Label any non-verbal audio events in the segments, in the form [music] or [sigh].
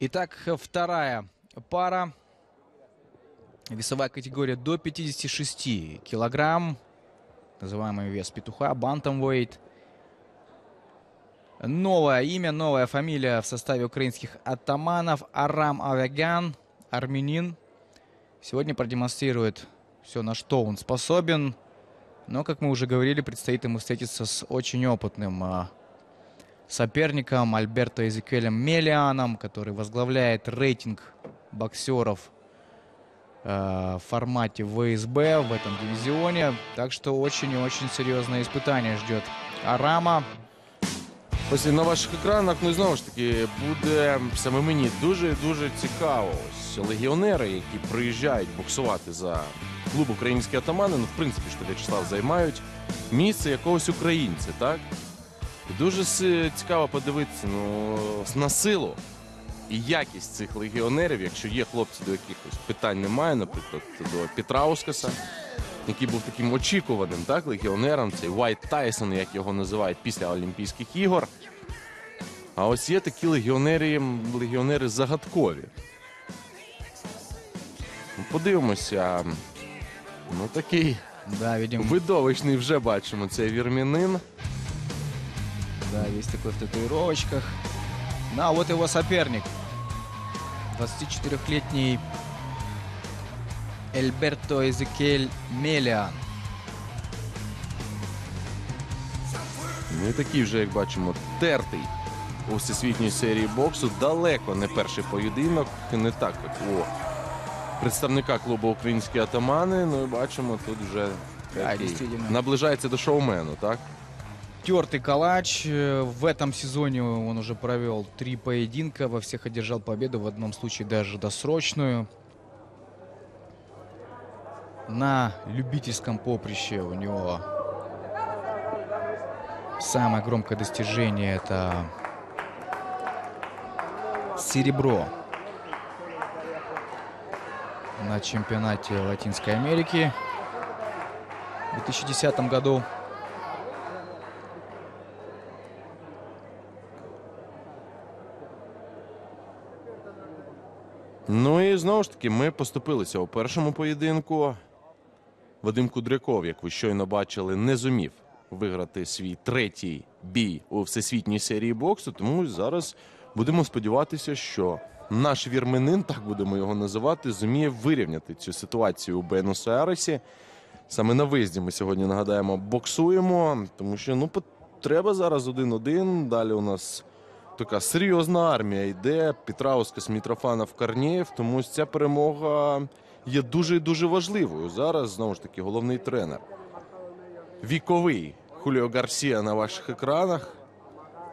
Итак, вторая пара. Весовая категория до 56 килограмм. Называемый вес петуха, бантамвейт. Новое имя, новая фамилия в составе украинских атаманов. Арам Авягян, армянин. Сегодня продемонстрирует все, на что он способен. Но, как мы уже говорили, предстоит ему встретиться с очень опытным а, соперником Альберто Эзекелем Мелианом, который возглавляет рейтинг боксеров э, в формате ВСБ в этом дивизионе. Так что очень и очень серьезное испытание ждет Арама. Ось і на ваших екранах, ну і знову ж таки, буде саме мені дуже дуже цікаво. Ось легіонери, які приїжджають боксувати за клуб українські атамани, ну в принципі, що В'ячеслав займають місце якогось українця, так? Дуже цікаво подивитися ну, на силу і якість цих легіонерів, якщо є хлопці, до якихось питань немає, наприклад, до Петраускаса, який був таким очікуваним так, легіонером, цей Вайт Тайсон, як його називають після Олімпійських ігор. А ось є такі легіонери, легіонери загадкові. Подивимося. Ну, такий Да, видовищний вже бачимо цей вірмінин. Да, весь такой в татуировочках. Ну, а вот его соперник. 24-летний Эльберто Эзекель Мелиан. Ну і такий вже, як бачимо, тертий у всесвітній серії боксу. Далеко не перший поєдинок, не так, як у представника клубу Українські атамани. Ну і бачимо, тут вже Да, такий действительно. наближається до шоумену, так? Тертый калач. Э, В этом сезоне он уже провел три поединка. Во всех одержал победу. В одном случае даже досрочную. На любительском поприще у него самое громкое достижение это серебро на чемпионате Латинской Америки в 2010 году. Ну і знову ж таки, ми поступилися у першому поєдинку. Вадим Кудряков, як ви щойно бачили, не зумів виграти свій третій бій у всесвітній серії боксу. Тому зараз будемо сподіватися, що наш вірменин, так будемо його називати, зуміє вирівняти цю ситуацію у Буенос-Айресі. Саме на виїзді ми сьогодні нагадаємо, боксуємо, тому що ну треба зараз один-один. Далі у нас така серйозна армія йде. Петраускас, Мітрофанов, Карнєєв. Тому ось ця перемога є дуже і дуже важливою. Зараз знову ж таки головний тренер. Віковий Хуліо Гарсія на ваших екранах.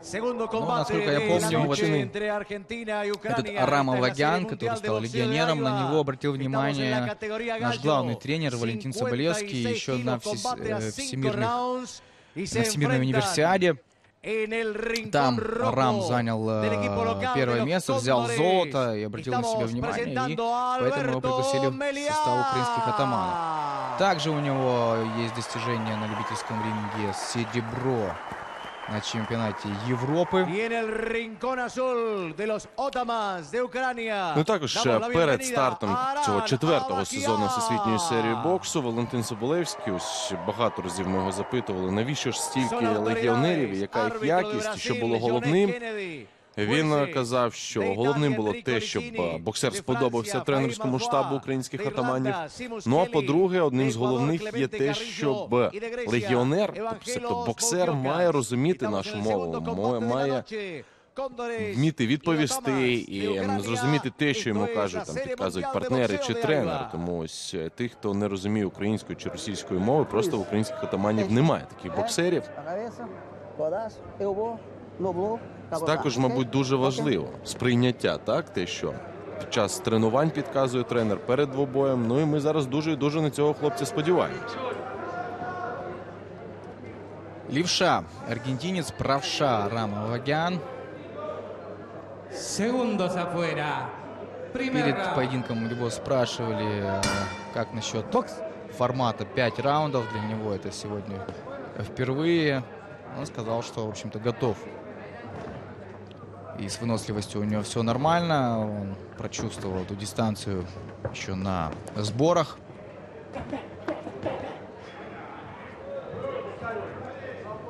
Segundo combate насколько я de помню, la noche вот entre Argentina y Этот Ucrania. Арам Esta es la Авагян, serie который mundial de стал boxeo de легионером, на Iowa. него обратил Estamos en la внимание categoría наш gallo. главный тренер Валентин 56 Соболевский еще на kilos, всес- combate a э, cinco всемирных rounds y se на Всемирной enfrentan универсиаде. Там Рам занял э, первое место, взял золото и обратил на себя внимание. И поэтому его пригласили в состав украинских атаманов. Также у него есть достижения на любительском ринге серебро на чемпіонаті Європи. Ну також ще перед стартом цього четвертого сезону всесвітньої серії боксу Валентин Соболевський. Ось багато разів ми його запитували, навіщо ж стільки легіонерів, яка їх якість, що було головним. Він казав, що головним було те, щоб е, боксер сподобався тренерському штабу українських атаманів. Ну а по-друге, одним з головних є те, щоб Grecia, легіонер, тобто боксер, має розуміти нашу мову, має. Вміти відповісти і зрозуміти те, що йому кажуть, там підказують партнери чи тренер. Тому ось е, тих, хто не розуміє української чи російської мови, просто в українських атаманів немає таких боксерів. A cabeça, codaço, eu vou, no bloco, acabou. Також, мабуть, дуже важливо сприйняття, так те, що під час тренувань підказує тренер перед двобоєм. Ну і ми зараз дуже і дуже на цього хлопця сподіваємося. Левша, аргентинец, правша Рама Авагян. Segundos afuera. Primer Перед round. поединком его спрашивали, э, как насчет формата 5 раундов. Для него это сегодня впервые. Он сказал, что, в общем-то, готов И с выносливостью у него все нормально. Он прочувствовал эту дистанцию еще на сборах.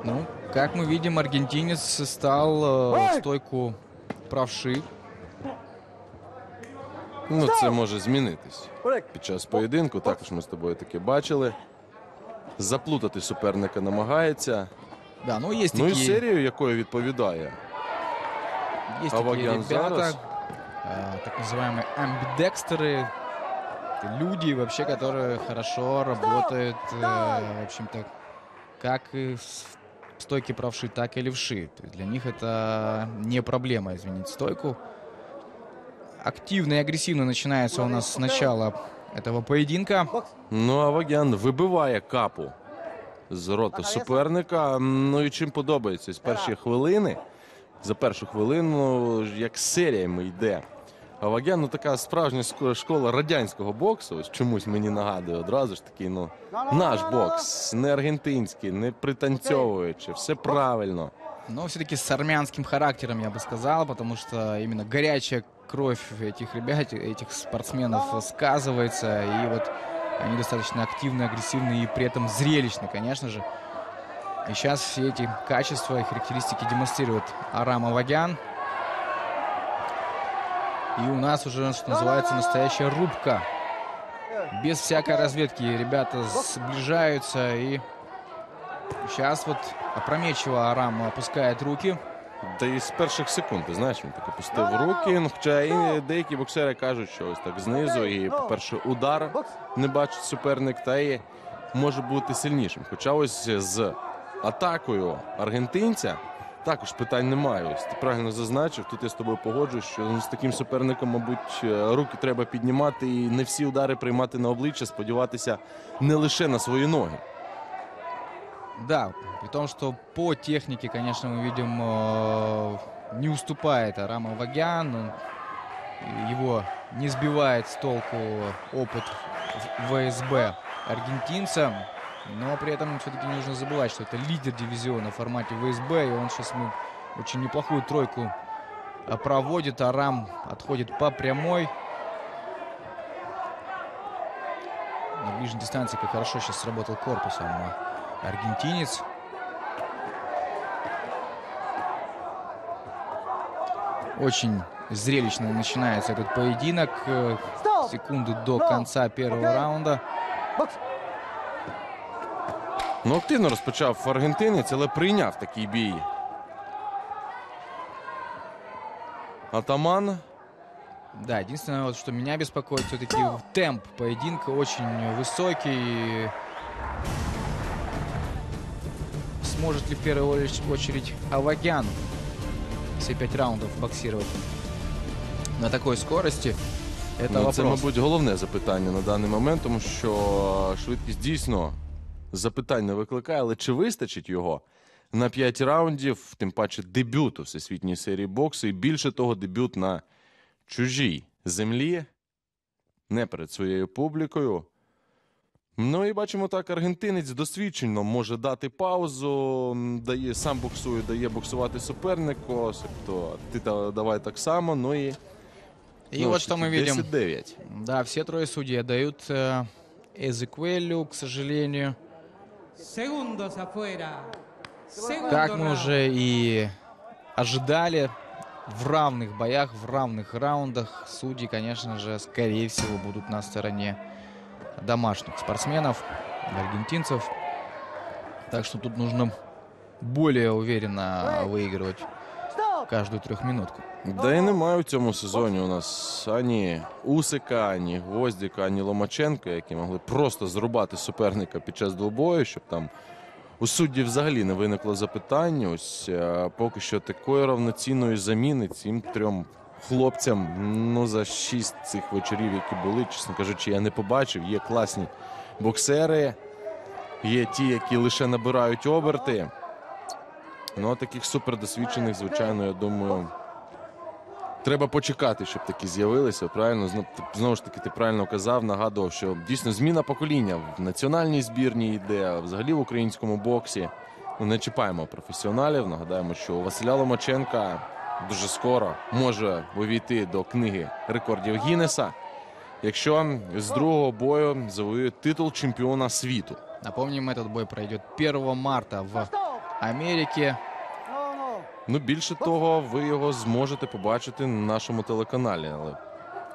Ну, как мы видим, аргентинец стал э, в стойку правши. Ну, це може змінитись під час поєдинку. Також ми з тобою таке бачили. Заплутати суперника намагається. Да, ну есть Ну і такие, серію, якою відповідає. есть такие Авагян ребята, зараз. э, так называемые амбидекстеры. Это люди вообще, которые хорошо работают, э, в общем-то, как и в стойке правши, так и левши. То есть для них это не проблема изменить стойку. Активно и агрессивно начинается у нас с начала этого поединка. Ну, а Вагян вибиває капу з рота суперника. Ну і чим подобається з перші хвилини. За першу хвилину, як серіями йде. А Вагян, ну така справжня ско- школа радянського боксу. Ось чомусь мені нагадує одразу ж такий, ну, наш бокс, не аргентинський, не пританцьовуючи, все правильно. Но все-таки с армянским характером, я бы сказал, потому что именно горячая кровь этих ребят, этих спортсменов сказывается. И вот они достаточно активны, агрессивны и при этом зрелищны, конечно же. И сейчас все эти качества и характеристики демонстрирует Арам Авагян. И у нас уже, что называется, настоящая рубка. Без всякой разведки ребята сближаются и Сейчас вот опрометчиво Арам опускает руки. Та і з перших секунд, ти знаєш, він так опустив руки. Ну, хоча і деякі боксери кажуть, що ось так знизу, і, по-перше, удар не бачить суперник, та і може бути сильнішим. Хоча ось з атакою аргентинця також питань немає. Ось ти правильно зазначив. Тут я з тобою погоджуюсь, що ну, з таким суперником, мабуть, е, руки треба піднімати і не всі удари приймати на обличчя, сподіватися не лише на свої ноги. Да, при том, что по технике, конечно, мы видим, э, не уступает Арам Авагян. Он- Его не сбивает с толку опыт в- ВСБ аргентинца. Но при этом все-таки не нужно забывать, что это лидер дивизиона в формате ВСБ. И он сейчас мы очень неплохую тройку э, проводит. Арам отходит по прямой. На ближней дистанции как хорошо сейчас сработал корпусом а, аргентинец. Очень зрелищно начинается этот поединок. Э, Секунды до конца первого раунда. Ну, активно розпочав аргентинець, але прийняв такий бій. Атаман. Да, единственное, вот, что меня беспокоит, все-таки темп поединка очень высокий. Сможет ли в первую оч- очередь Авагян все пять раундов боксировать на такой скорости? Это Ну, вопрос. це, мабуть, головне запитання на даний момент, тому що швидкість дійсно запитань не викликає, але чи вистачить його на 5 раундів, тим паче дебют у всесвітній серії боксу, і більше того, дебют на чужій землі, не перед своєю публікою. Ну і бачимо так, аргентинець досвідчено може дати паузу, м, дає сам боксує, дає боксувати супернику. Тобто ти та- давай так само. Ну і И ну, вот что мы видим. 10-9. Да, все трое судей отдают э, Эзекуэлю, к сожалению. Как мы уже и ожидали, в равных боях, в равных раундах. Судьи, конечно же, скорее всего, будут на стороне домашних спортсменов, аргентинцев. Так что тут нужно более уверенно выигрывать каждую трехминутку. Да і немає у цьому сезоні у нас ані Усика, ані Гвоздіка, ані Ломаченка, які могли просто зрубати суперника під час двобою, щоб там у судді взагалі не виникло запитань. Ось е, поки що такої равноцінної заміни цим трьом хлопцям ну за шість цих вечорів, які були, чесно кажучи, я не побачив. Є класні боксери, є ті, які лише набирають оберти. Ну, таких супердосвідчених, звичайно, я думаю, треба почекати, щоб такі з'явилися. Правильно, Зно- знову ж таки, ти правильно казав, нагадував, що дійсно зміна покоління в національній збірні йде, а взагалі в українському боксі. Ну, не чіпаємо професіоналів. Нагадаємо, що у Василя Ломаченка дуже скоро може увійти до книги рекордів Гіннеса, якщо з другого бою завоює титул чемпіона світу. Напомним, этот бой пройдет 1 марта в No. Ну, більше того, ви його зможете побачити на нашому телеканалі. Але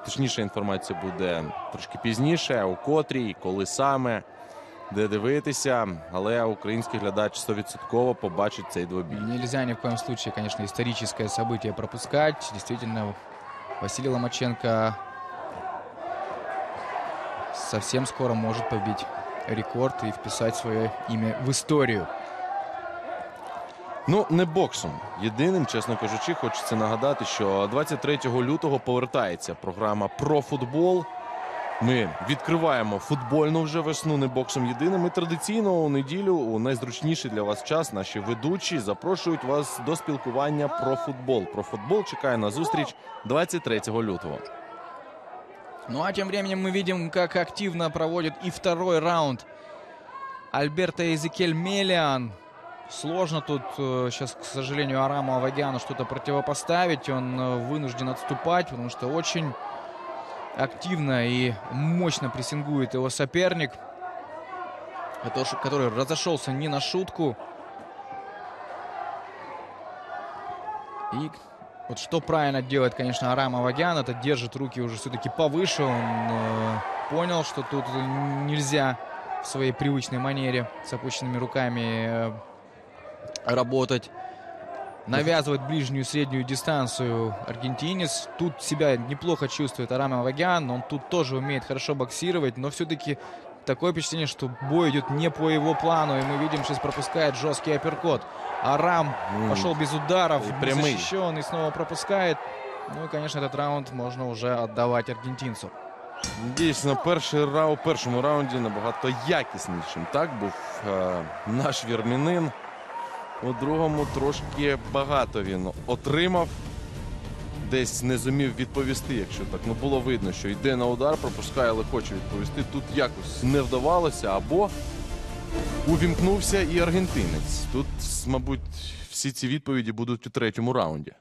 точніша інформація буде трошки пізніше, у котрій, коли саме, де дивитися. Але український глядач 100% побачить цей двобій. Нельзя ни в коем случае, конечно, историческое событие пропускать. Действительно, Василий Ломаченко совсем скоро может побить рекорд и вписать свое имя в историю. Ну, не боксом. Єдиним, чесно кажучи, хочеться нагадати, що 23 лютого повертається програма про футбол. Ми відкриваємо футбольну вже весну, не боксом єдиним. І традиційно у неділю, у найзручніший для вас час, наші ведучі запрошують вас до спілкування про футбол. Про футбол чекає на зустріч 23 лютого. Ну а тем временем мы видим, как активно проводит и второй раунд Альберто Эзекель Мелиан. Сложно тут сейчас, к сожалению, Араму Авагяну что-то противопоставить. Он э, вынужден отступать, потому что очень активно и мощно прессингует его соперник, который разошелся не на шутку. И вот что правильно делает, конечно, Арам Авагян, это держит руки уже все-таки повыше. Он э, понял, что тут нельзя в своей привычной манере с опущенными руками э, работать. Навязывает ближнюю и среднюю дистанцию аргентинец. Тут себя неплохо чувствует Арам Авагян. Он тут тоже умеет хорошо боксировать, но все-таки такое впечатление, что бой идет не по его плану. И мы видим, сейчас пропускает жесткий апперкот. Арам М. пошел без ударов, И прямые. защищен и снова пропускает. Ну и, конечно, этот раунд можно уже отдавать аргентинцу. Дійсно, перший раунд, у першому раунді набагато якіснішим. Так був е, наш вірмінин. У другому трошки багато він отримав. Десь не зумів відповісти, якщо так. Ну було видно, що йде на удар, пропускає, але хоче відповісти. Тут якось не вдавалося, або увімкнувся і аргентинець. Тут, мабуть, всі ці відповіді будуть у третьому раунді.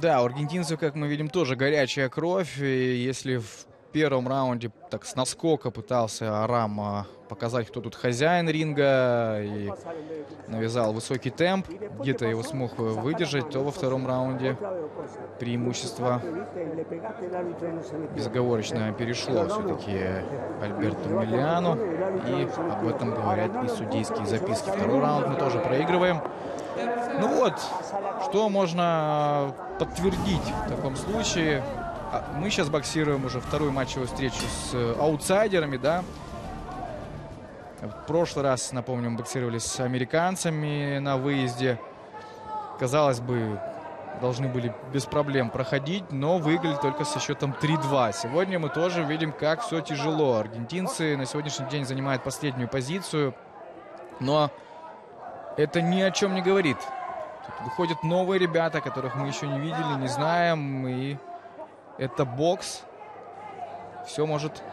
Да, у аргентинцев, как мы видим, тоже горячая кровь. И если в первом раунде так с наскока пытался Арам а, показать, кто тут хозяин ринга и навязал высокий темп, где-то его смог выдержать, то во втором раунде преимущество безоговорочно перешло все-таки Альберту Миллиану. И об этом говорят и судейские записки. Второй раунд мы тоже проигрываем. Ну вот, что можно подтвердить в таком случае? А, Мы сейчас боксируем уже вторую матчевую встречу с э, аутсайдерами, да? В прошлый раз, напомню, мы боксировали с американцами на выезде. Казалось бы, должны были без проблем проходить, но выиграли только со счетом 3-2. Сегодня мы тоже видим, как все тяжело. Аргентинцы на сегодняшний день занимают последнюю позицию, но это ни о чем не говорит. Тут выходят новые ребята, которых мы еще не видели, не знаем, и это бокс. Все может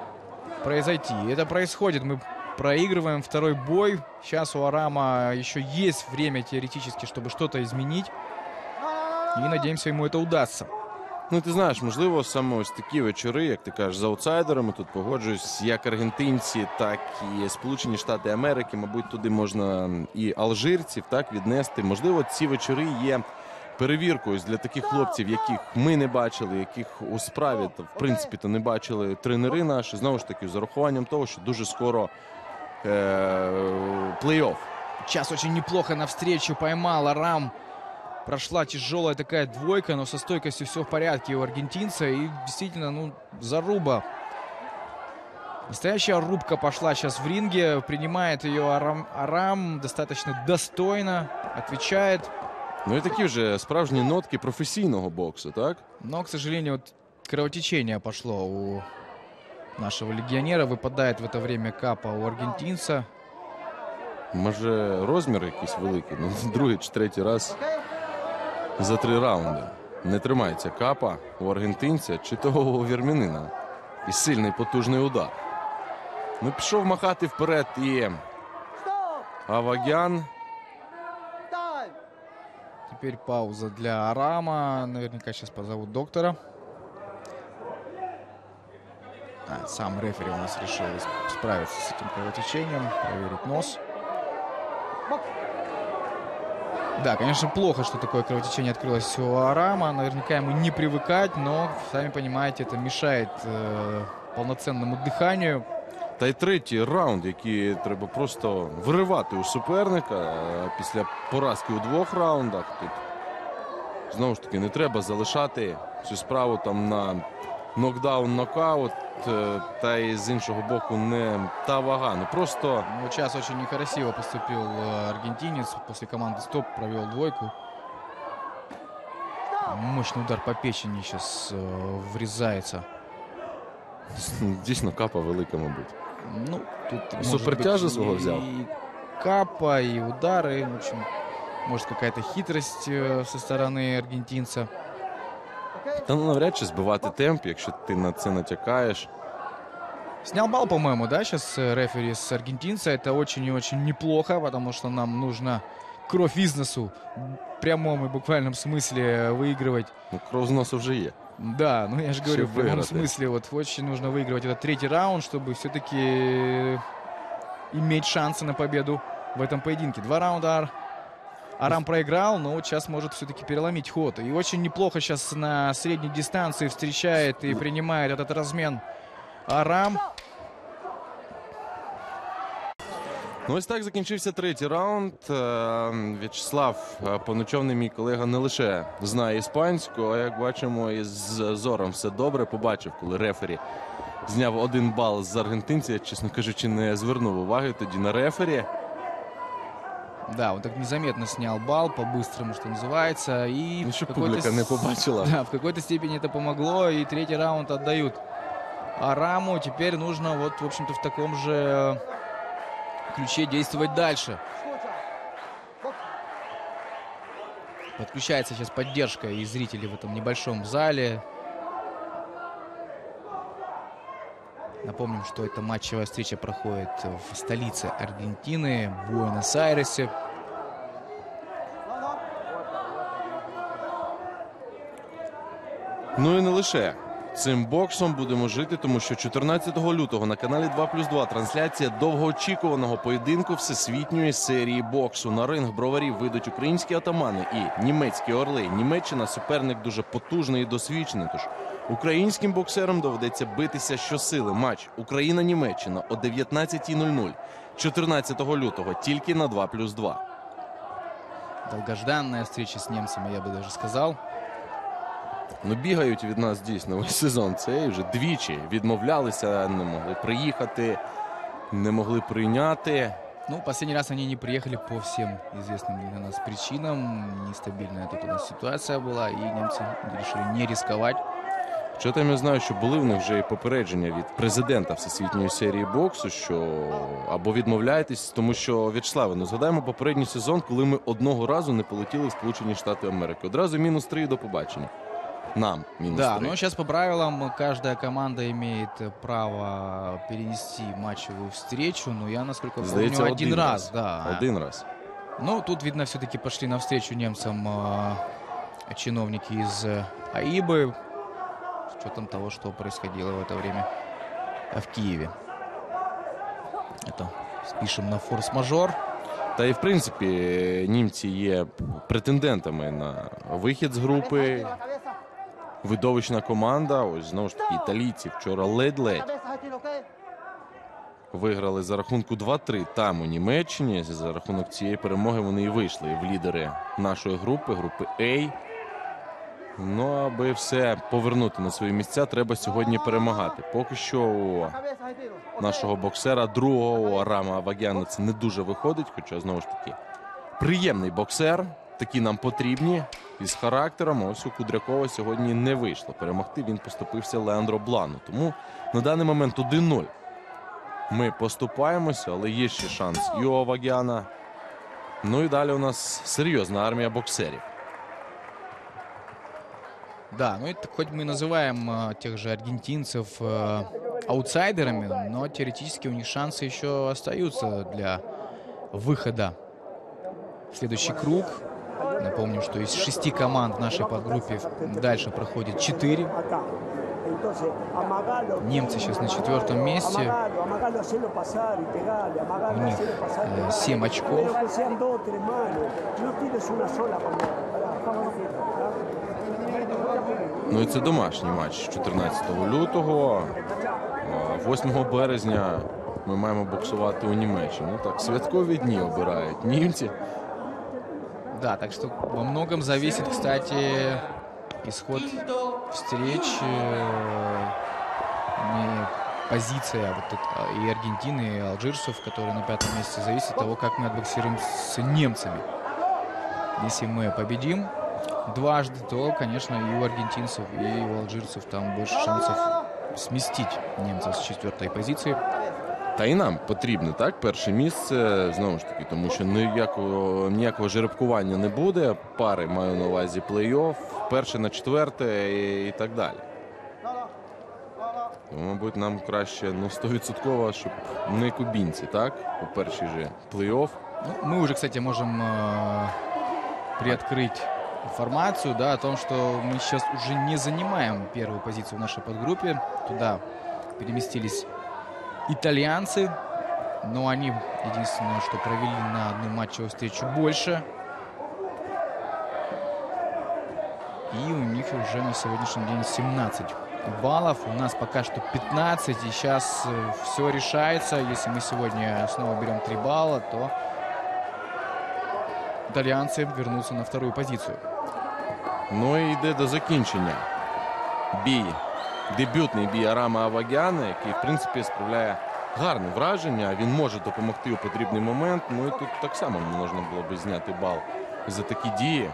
произойти. И это происходит. Мы проигрываем второй бой. Сейчас у Арама еще есть время теоретически, чтобы что-то изменить. И надеемся, ему это удастся. Ну, ти знаєш, можливо, саме ось такі вечори, як ти кажеш, з аутсайдерами тут погоджуюсь, як аргентинці, так і Сполучені Штати Америки. Мабуть, туди можна і алжирців так віднести. Можливо, ці вечори є перевіркою для таких хлопців, яких ми не бачили, яких у справі то, в принципі то не бачили тренери наші. Знову ж таки, з урахуванням того, що дуже скоро е- плей-офф. Сейчас очень неплохо навстречу поймал Арам. Прошла тяжелая такая двойка, но со стойкостью все в порядке у аргентинца. И действительно, ну, заруба. Настоящая рубка пошла сейчас в ринге. Принимает ее Арам, Арам достаточно достойно. Отвечает. Ну і такі вже справжні нотки професійного боксу, так? Но, к сожалению, вот кровотечение пошло у нашего легионера. Выпадает в это время капа у аргентинца. Може, розмір якийсь великий, ну [laughs] другий чи третій раз за три раунди. Не тримається капа у аргентинця чи того у вірмянина. І сильний потужний удар. Ну, пішов махати вперед і Авагян. Теперь пауза для Арама. Наверняка сейчас позовут доктора. А, сам рефери у нас решил справиться с этим кровотечением, проверить нос. Да, конечно, плохо, что такое кровотечение открылось у Арама. Наверняка ему не привыкать, но, сами понимаете, это мешает э, полноценному дыханию. Та й третій раунд, який треба просто виривати у суперника е, після поразки у двох раундах. Тут знову ж таки не треба залишати цю справу там на нокдаун, нокаут. е, Та й з іншого боку не та вага. Ну просто Ну, Вот сейчас очень некрасиво поступил э, аргентинец. После команды стоп провел двойку. Мощный удар по печени сейчас э, врезается. дійсно капа велика, мабуть. Ну, тут может Супертяжа быть свого взял? И капа, и удары. В общем, может какая-то хитрость э, со стороны аргентинца. Та ну навряд чи збивати темп, якщо ти на це натякаєш. Снял балл, по-моему, да, сейчас э, рефери с аргентинца. Это очень и очень неплохо, потому что нам нужно кровь из носу в прямом и буквальном смысле выигрывать. Ну, кров з носу вже є. Да, ну я же говорю, Всё в прямом смысле, вот очень нужно выигрывать этот третий раунд, чтобы все-таки иметь шансы на победу в этом поединке. Два раунда Ар- Арам проиграл, но вот сейчас может все-таки переломить ход. И очень неплохо сейчас на средней дистанции встречает и принимает этот размен Арам. Ну, ось так закінчився третій раунд. Е, В'ячеслав е, Поночовний, мій колега, не лише знає іспанську, а як бачимо, із зором все добре. Побачив, коли рефері зняв один бал з аргентинця. Я, чесно кажучи, не звернув уваги тоді на рефері. Да, он так незаметно снял бал, по-быстрому, что называется. И Ну, в щоб какой-то публіка не с- побачила. [laughs] Да, в какой-то степени это помогло, и третий раунд отдают Араму. Теперь нужно вот, в общем-то, в таком же ключе действовать дальше. Подключается сейчас поддержка и зрителей в этом небольшом зале. Напомним, что эта матчевая встреча проходит в столице Аргентины, Буэнос-Айресе. Ну і не лише цим боксом будемо жити, тому що 14 лютого на каналі 2 плюс 2 трансляція довгоочікуваного поєдинку всесвітньої серії боксу. На ринг броварів вийдуть українські атамани і німецькі орли. Німеччина суперник дуже потужний і досвідчений. Тож українським боксерам доведеться битися щосили. Матч Україна-Німеччина о 19.00 14 лютого тільки на 2 плюс 2. Долгожданная встреча с немцами, я бы даже сказал. Ну, бігають від нас дійсно весь сезон. Це вже двічі відмовлялися, не могли приїхати, не могли прийняти. Ну, последний раз они не приехали по всем известным для нас причинам. Нестабильная тут у нас ситуация была, и немцы решили не рисковать. Що там я знаю, що були в них вже і попередження від президента Всесвітньої серії боксу, що або відмовляєтесь, тому що В'ячеславе, ну згадаємо попередній сезон, коли ми одного разу не полетіли в Сполучені Штати Америки. Одразу мінус три і до побачення. Нам мінус Да, три. но сейчас по правилам каждая команда имеет э, право перенести матчевую встречу. Но я, насколько Здається, помню, один, один раз. раз. Да. Один раз. Ну, тут, видно, все-таки пошли навстречу немцам э, чиновники из э, АИБы. С учетом того, что происходило в это время э, в Киеве. Это спишем на форс-мажор. Та і в принципі німці є претендентами на вихід з групи. Видовищна команда. Ось знову ж таки італійці вчора ледь-ледь виграли за рахунку 2-3 там у Німеччині. За рахунок цієї перемоги вони і вийшли в лідери нашої групи, групи А. Ну, аби все повернути на свої місця, треба сьогодні перемагати. Поки що у нашого боксера, другого Арама Авагяна, це не дуже виходить, хоча знову ж таки приємний боксер. Такі нам потрібні із характером. Ось у Кудрякова сьогодні не вийшло. Перемогти він поступився Леандро Блану. Тому на даний момент 1-0. Ми поступаємося, але є ще шанс і у Авагяна. Ну і далі у нас серйозна армія боксерів. Да, ну это хоть мы и называем э, тех же аргентинцев э, аутсайдерами, но теоретически у них шансы еще остаются для выхода в следующий круг. Напомним, что из шести команд в нашей подгруппе дальше проходит четыре. Немцы сейчас на четвертом месте. У них э, 7 очков. Ну і це домашній матч 14 лютого. А 8 березня ми маємо боксувати у Німеччині. Ну так, святкові дні обирають німці. Да, так что во многом зависит, кстати, исход встреч. э, Не позиция вот тут, а, и Аргентины, и алжирцев, которые на пятом месте, зависит от того, как мы отбоксируем с немцами. Если мы победим дважды, то, конечно, и у аргентинцев, и у алжирцев там больше шансов сместить немцев с четвертой позиции. Та і нам потрібне так перше місце знову ж таки, тому що ніякого ніякого жеребкування не буде. Пари маю на увазі плей-офф, перше на четверте і, і так далі. Тому, мабуть, нам краще ну, 100%, щоб не кубінці, так? У першій же плей-офф. Ну, мы уже, кстати, можем э, приоткрыть информацию да, о том, что мы сейчас уже не занимаем первую позицию в нашей подгруппе. Туда переместились итальянцы, но они единственное, что провели на одну матчевую встречу больше. И у них уже на сегодняшний день 17 баллов. У нас пока что 15. И сейчас все решается. Если мы сегодня снова берем 3 балла, то итальянцы вернутся на вторую позицию. Ну і йде до закінчення. Бій. Дебютний бій Арама Авагяна, який, в принципі, справляє гарне враження. Він може допомогти у потрібний момент. Ну і тут так само можна було би зняти бал за такі дії.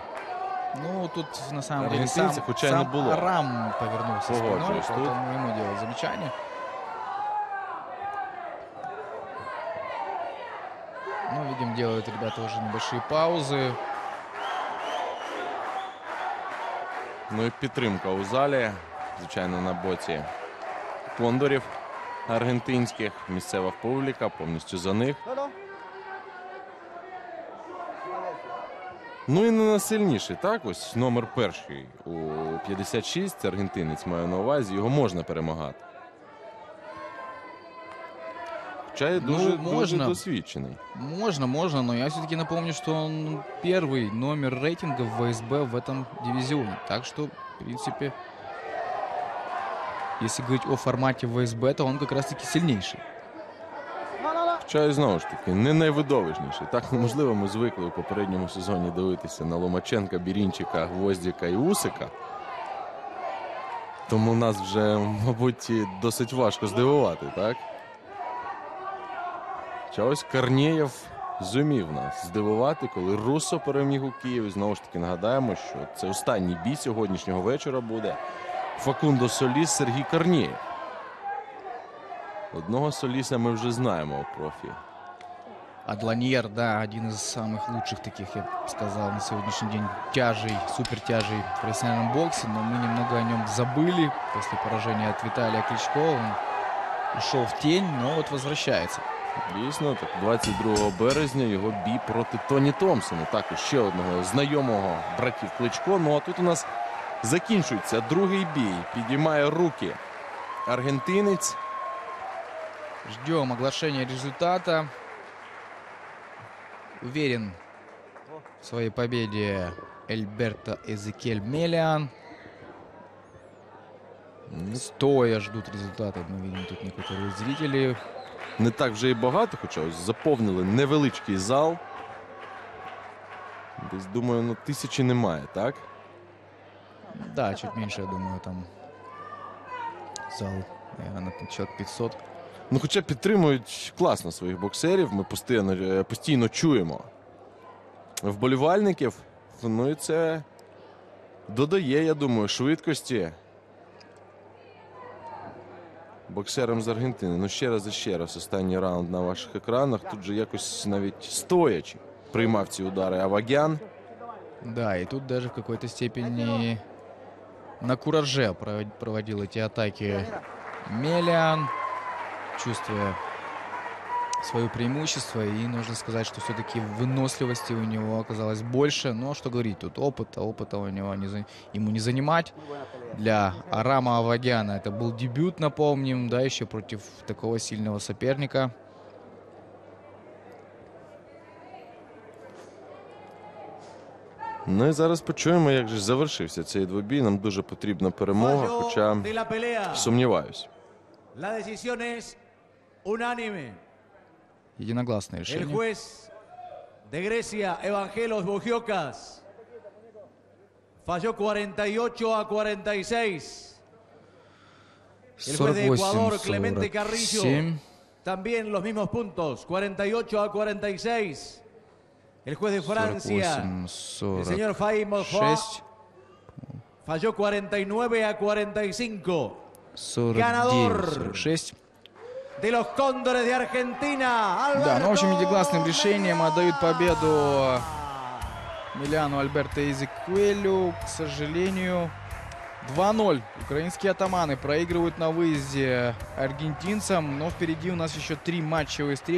Ну, тут на самом деле сам, Аргентинцы, хоть и не сам было. Арам повернулся спиной, Погоджуюсь, тут. поэтому ему делать замечание. Ну, видим, делают ребята уже небольшие паузы. Ну і підтримка у залі. Звичайно, на боці кондорів аргентинських. Місцева публіка повністю за них. Ну і не найсильніший, так? Ось номер перший у 56. Аргентинець маю на увазі. Його можна перемагати. Хоча й Ну, дуже, дуже можна. досвідчений. Можно, можно, но я все-таки напомню, что он первый номер рейтинга в ВСБ в этом дивизионе. Так что, в принципе, если говорить о формате ВСБ, то он как раз-таки сильнейший. Хоча і знову ж таки не найвидовищніший. Так, можливо, ми звикли у попередньому сезоні дивитися на Ломаченка, Бірінчика, Гвоздіка і Усика. Тому нас вже, мабуть, досить важко здивувати, так? Хоча ось Корнєєв зумів нас здивувати, коли Руссо переміг у Києві. Знову ж таки нагадаємо, що це останній бій сьогоднішнього вечора буде. Факундо Соліс Сергій Корнієв. Одного Соліса ми вже знаємо у профі. Адланьер, да, один из самых лучших таких, я бы сказал, на сегодняшний день тяжей, супертяжей в профессиональном боксе, но мы немного о нем забыли после поражения от Виталия Кличко. Он ушел в тень, но вот возвращается. Дійсно, так 22 березня його бій проти Тоні Томпсона. Також ще одного знайомого братів Кличко. Ну а тут у нас закінчується другий бій. Підіймає руки аргентинець. Ждем оглашения результата. Уверен в своей победе Эльберто Эзекель Мелиан. Стоя ждут результата. Мы видим тут некоторые зрители. Не так вже і багато, хоча ось заповнили невеличкий зал. Десь думаю, ну тисячі немає, так? Да, чуть меньше, я думаю, там зал, наверное, на человек 500. Ну, хоча підтримують класно своїх боксерів. Ми постійно, е, постійно чуємо вболівальників. Ну і це додає, я думаю, швидкості боксерам з Аргентини. Ну, ще раз і ще раз. Останній раунд на ваших екранах. Тут же якось навіть стоячи приймав ці удари Авагян. Да, и тут даже в какой-то степени на кураже провод- проводил эти атаки Мелиан, чувствуя свое преимущество. И нужно сказать, что все-таки выносливости у него оказалось больше. Но что говорить, тут опыта, опыта у него не ему не занимать. Для Арама Авагяна это был дебют, напомним, да, еще против такого сильного соперника. Ну і зараз почуємо, як же ж завершився цей двобій. Нам дуже потрібна перемога, Fallo хоча de la pelea. сумніваюсь. La decisión es unánime. Единогласное El решение. juez de Grecia, Evangelos Bogiokas, falló 48 a 46. El juez de Ecuador, Clemente Carrillo, 48-47. también los mismos puntos, 48 a 46. El juez de Francia, 48, el señor Faim Mofoa, 46. falló 49 a 45. 49, Ganador. 46. De los Cóndores de Argentina, Да, ну, в общем, Alberto единогласным решением отдают победу Миляну Альберто Изекуэлю. К сожалению, 2-0. Украинские атаманы проигрывают на выезде аргентинцам. Но впереди у нас еще три матчевые встречи.